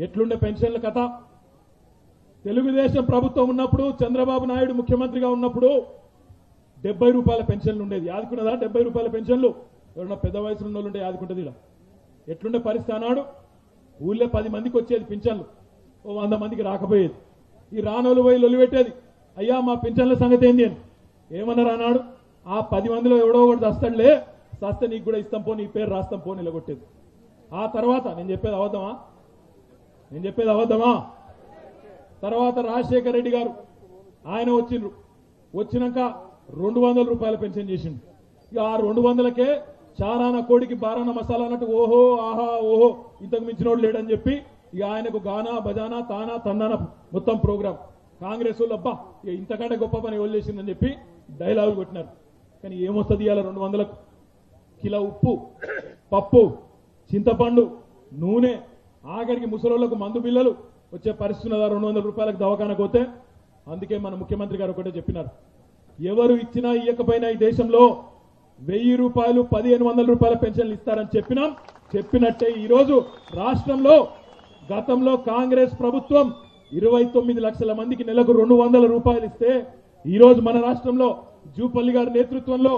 ఎట్లుండే పెన్షన్ల కథ? తెలుగుదేశం ప్రభుత్వం ఉన్నప్పుడు చంద్రబాబు నాయుడు ముఖ్యమంత్రిగా ఉన్నప్పుడు డెబ్బై రూపాయల పెన్షన్లు ఉండేది. యాదుకున్నదా? డెబ్బై రూపాయల పెన్షన్లు? ఎవరన్నా పెద్ద వయసులో ఉన్న వాళ్ళు ఉంటే యాదుకుంటుంది ఇలా ఎట్లుండే పరిస్థితి అన్నాడు ఊళ్ళో పది మందికి వచ్చేది పింఛన్లు. ఓ వంద మందికి రాకపోయేది. ఈ రానోలు పోయి లొలిపెట్టేది అయ్యా మా పింఛన్ల సంగతి ఏంది అని. ఏమన్నారు అన్నాడు ఆ పది మందిలో ఎవడో ఒకటి వస్తాడులే సస్తే నీకు కూడా ఇస్తాం పో నీ పేరు రాస్తాం పో నిలగొట్టేది. ఆ తర్వాత నేను చెప్పేది అవద్దమా? నేను చెప్పేది అవద్దమా? తర్వాత రాజశేఖర రెడ్డి గారు ఆయన వచ్చిండ్రు. వచ్చినాక రెండు వందల రూపాయల పెన్షన్ చేసిండు. ఇక ఆ రెండు వందలకే చారాన కోడికి బారాన మసాలా అన్నట్టు ఓహో ఆహా ఓహో ఇంతకు మించినోడు లేడని చెప్పి ఇక ఆయనకు గానా బజానా తానా తందాన మొత్తం ప్రోగ్రామ్ కాంగ్రెస్ వాళ్ళు అబ్బా ఇక ఇంతకంటే గొప్ప పని ఎవరు చేసిందని చెప్పి డైలాగులు కొట్టినారు. కానీ ఏమొస్తుంది ఇవాళ రెండు వందలకు? కిలో ఉప్పు పప్పు చింతపండు నూనె ఆఖరికి ముసలోళ్ళకు మందు బిల్లలు వచ్చే పరిస్థితి ఉన్నదా? రెండు వందల రూపాయలకు దవాఖానకు పోతే? అందుకే మన ముఖ్యమంత్రి గారు ఒకటే చెప్పినారు. ఎవరు ఇచ్చినా ఇయ్యకపోయినా ఈ దేశంలో వెయ్యి రూపాయలు పదిహేను వందల రూపాయల పెన్షన్లు ఇస్తారని చెప్పినాం. చెప్పినట్టే ఈరోజు రాష్ట్రంలో గతంలో కాంగ్రెస్ ప్రభుత్వం ఇరవై తొమ్మిది లక్షల మందికి నెలకు రెండు వందల రూపాయలు ఇస్తే ఈరోజు మన రాష్ట్రంలో జూపల్లి గారి నేతృత్వంలో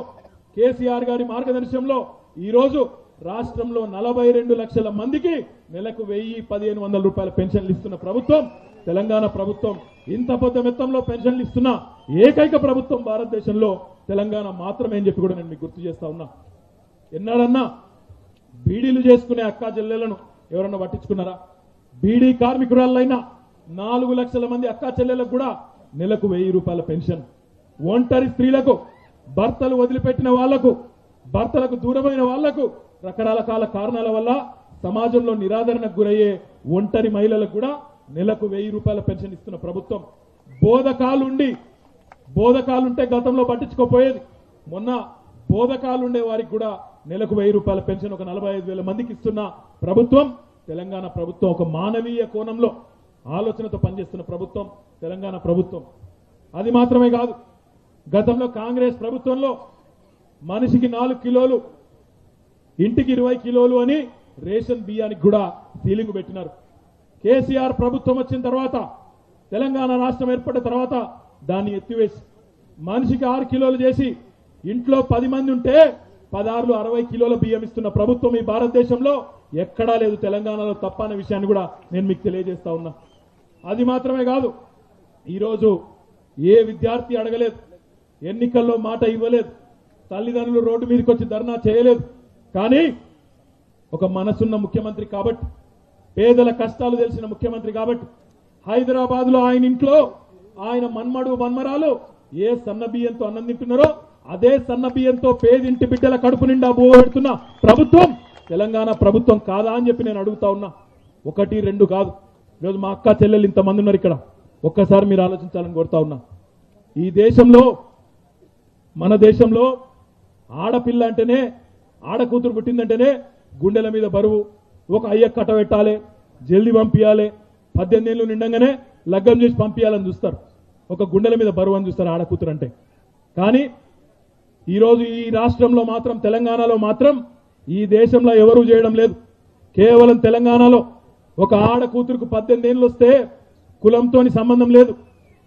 కేసీఆర్ గారి మార్గదర్శనంలో ఈరోజు రాష్ట్రంలో నలభై రెండు లక్షల మందికి నెలకు వెయ్యి పదిహేను వందల రూపాయల పెన్షన్లు ఇస్తున్న ప్రభుత్వం తెలంగాణ ప్రభుత్వం ఇంత పెద్ద మొత్తంలో పెన్షన్లు ఇస్తున్న ఏకైక ప్రభుత్వం భారతదేశంలో తెలంగాణ మాత్రమే అని చెప్పి కూడా నేను మీకు గుర్తు చేస్తా ఉన్నా. ఎన్నాడన్నా బీడీలు చేసుకునే అక్కా చెల్లెలను ఎవరన్నా పట్టించుకున్నారా? బీడీ కార్మికురాలైనా నాలుగు లక్షల మంది అక్కా చెల్లెలకు కూడా నెలకు వెయ్యి రూపాయల పెన్షన్. ఒంటరి స్త్రీలకు భర్తలు వదిలిపెట్టిన వాళ్ళకు భర్తలకు దూరమైన వాళ్ళకు రకరకాల కారణాల వల్ల సమాజంలో నిరాదరణకు గురయ్యే ఒంటరి మహిళలకు కూడా నెలకు వెయ్యి రూపాయల పెన్షన్ ఇస్తున్న ప్రభుత్వం. బోధకాలుండి బోధకాలుంటే గతంలో పట్టించుకోపోయేది. మొన్న బోధకాలుండే వారికి కూడా నెలకు వెయ్యి రూపాయల పెన్షన్ ఒక నలభై ఐదు వేల మందికి ఇస్తున్న ప్రభుత్వం తెలంగాణ ప్రభుత్వం ఒక మానవీయ కోణంలో ఆలోచనతో పనిచేస్తున్న ప్రభుత్వం తెలంగాణ ప్రభుత్వం. అది మాత్రమే కాదు గతంలో కాంగ్రెస్ ప్రభుత్వంలో మనిషికి నాలుగు కిలోలు ఇంటికి ఇరవై కిలోలు అని రేషన్ బియ్యానికి కూడా సీలింగ్ పెట్టినారు. కేసీఆర్ ప్రభుత్వం వచ్చిన తర్వాత తెలంగాణ రాష్ట్రం ఏర్పడిన తర్వాత దాన్ని ఎత్తివేసి మనిషికి ఆరు కిలోలు చేసి ఇంట్లో పది మంది ఉంటే పదహారులు అరవై కిలోల బియ్యం ఇస్తున్న ప్రభుత్వం ఈ భారతదేశంలో ఎక్కడా లేదు. తెలంగాణలో తప్ప అనే విషయాన్ని కూడా నేను మీకు తెలియజేస్తా ఉన్నా. అది మాత్రమే కాదు ఈరోజు ఏ విద్యార్థి అడగలేదు. ఎన్నికల్లో మాట ఇవ్వలేదు. తల్లిదండ్రులు రోడ్డు మీదకి వచ్చి ధర్నా చేయలేదు. కానీ ఒక మనసున్న ముఖ్యమంత్రి కాబట్టి పేదల కష్టాలు తెలిసిన ముఖ్యమంత్రి కాబట్టి హైదరాబాద్లో ఆయన ఇంట్లో ఆయన మన్మడు మన్మరాలు ఏ సన్న బియ్యంతో అన్నం తింటున్నారో అదే సన్న బియ్యంతో పేదింటి బిడ్డల కడుపు నిండా పెడుతున్న ప్రభుత్వం తెలంగాణ ప్రభుత్వం కాదా అని చెప్పి నేను అడుగుతా ఉన్నా. ఒకటి రెండు కాదు. ఈరోజు మా అక్క చెల్లెలు ఇంతమంది ఉన్నారు ఇక్కడ. ఒక్కసారి మీరు ఆలోచించాలని కోరుతా ఉన్నా. ఈ దేశంలో మన దేశంలో ఆడపిల్ల అంటేనే ఆడకూతురు పుట్టిందంటేనే గుండెల మీద బరువు. ఒక అయ్య కట్ట పెట్టాలి జల్దీ పంపించాలి పద్దెనిమిది ఏళ్ళు నిండంగానే లగ్గం చేసి పంపించాలని చూస్తారు. ఒక గుండెల మీద బరువు అని చూస్తారు ఆడకూతురు అంటే. కానీ ఈరోజు ఈ రాష్ట్రంలో మాత్రం తెలంగాణలో మాత్రం ఈ దేశంలో ఎవరూ చేయడం లేదు. కేవలం తెలంగాణలో ఒక ఆడ కూతురుకు పద్దెనిమిది ఏళ్ళు వస్తే కులంతోని సంబంధం లేదు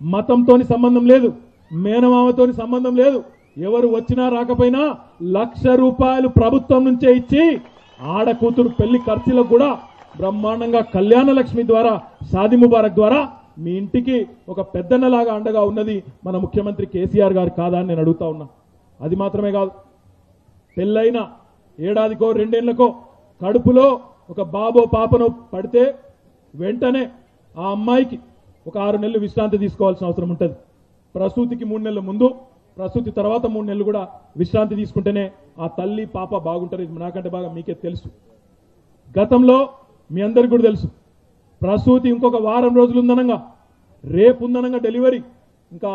మతంతోని సంబంధం లేదు మేనమామతోని సంబంధం లేదు. ఎవరు వచ్చినా రాకపోయినా లక్ష రూపాయలు ప్రభుత్వం నుంచే ఇచ్చి ఆడ కూతురు పెళ్ళి ఖర్చులకు కూడా బ్రహ్మాండంగా కళ్యాణ లక్ష్మి ద్వారా షాది ముబారక్ ద్వారా మీ ఇంటికి ఒక పెద్దన్నలాగా అండగా ఉన్నది మన ముఖ్యమంత్రి కేసీఆర్ గారు కాదా అని నేను అడుగుతా ఉన్నా. అది మాత్రమే కాదు. పెళ్ళైన ఏడాదికో రెండేళ్ళకో కడుపులో ఒక బాబో పాపనో పడితే వెంటనే ఆ అమ్మాయికి ఒక ఆరు నెలలు విశ్రాంతి తీసుకోవాల్సిన అవసరం ఉంటుంది. ప్రసూతికి మూడు నెలల ముందు ప్రసూతి తర్వాత మూడు నెలలు కూడా విశ్రాంతి తీసుకుంటేనే ఆ తల్లి పాప బాగుంటారు. ఇది నాకంటే బాగా మీకే తెలుసు. గతంలో మీ అందరికి కూడా తెలుసు. ప్రసూతి ఇంకొక వారం రోజులు ఉందనంగా రేపు ఉందనంగా డెలివరీ. ఇంకా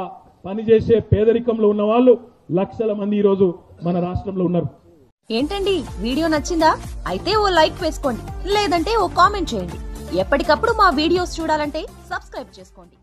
పని చేసే పేదరికంలో ఉన్న వాళ్ళు లక్షల మంది ఈరోజు మన రాష్ట్రంలో ఉన్నారు. ఏంటండి? వీడియో నచ్చిందా? అయితే ఓ లైక్ వేసుకోండి. లేదంటే ఓ కామెంట్ చేయండి. ఎప్పటికప్పుడు మా వీడియోస్ చూడాలంటే సబ్స్క్రైబ్ చేసుకోండి.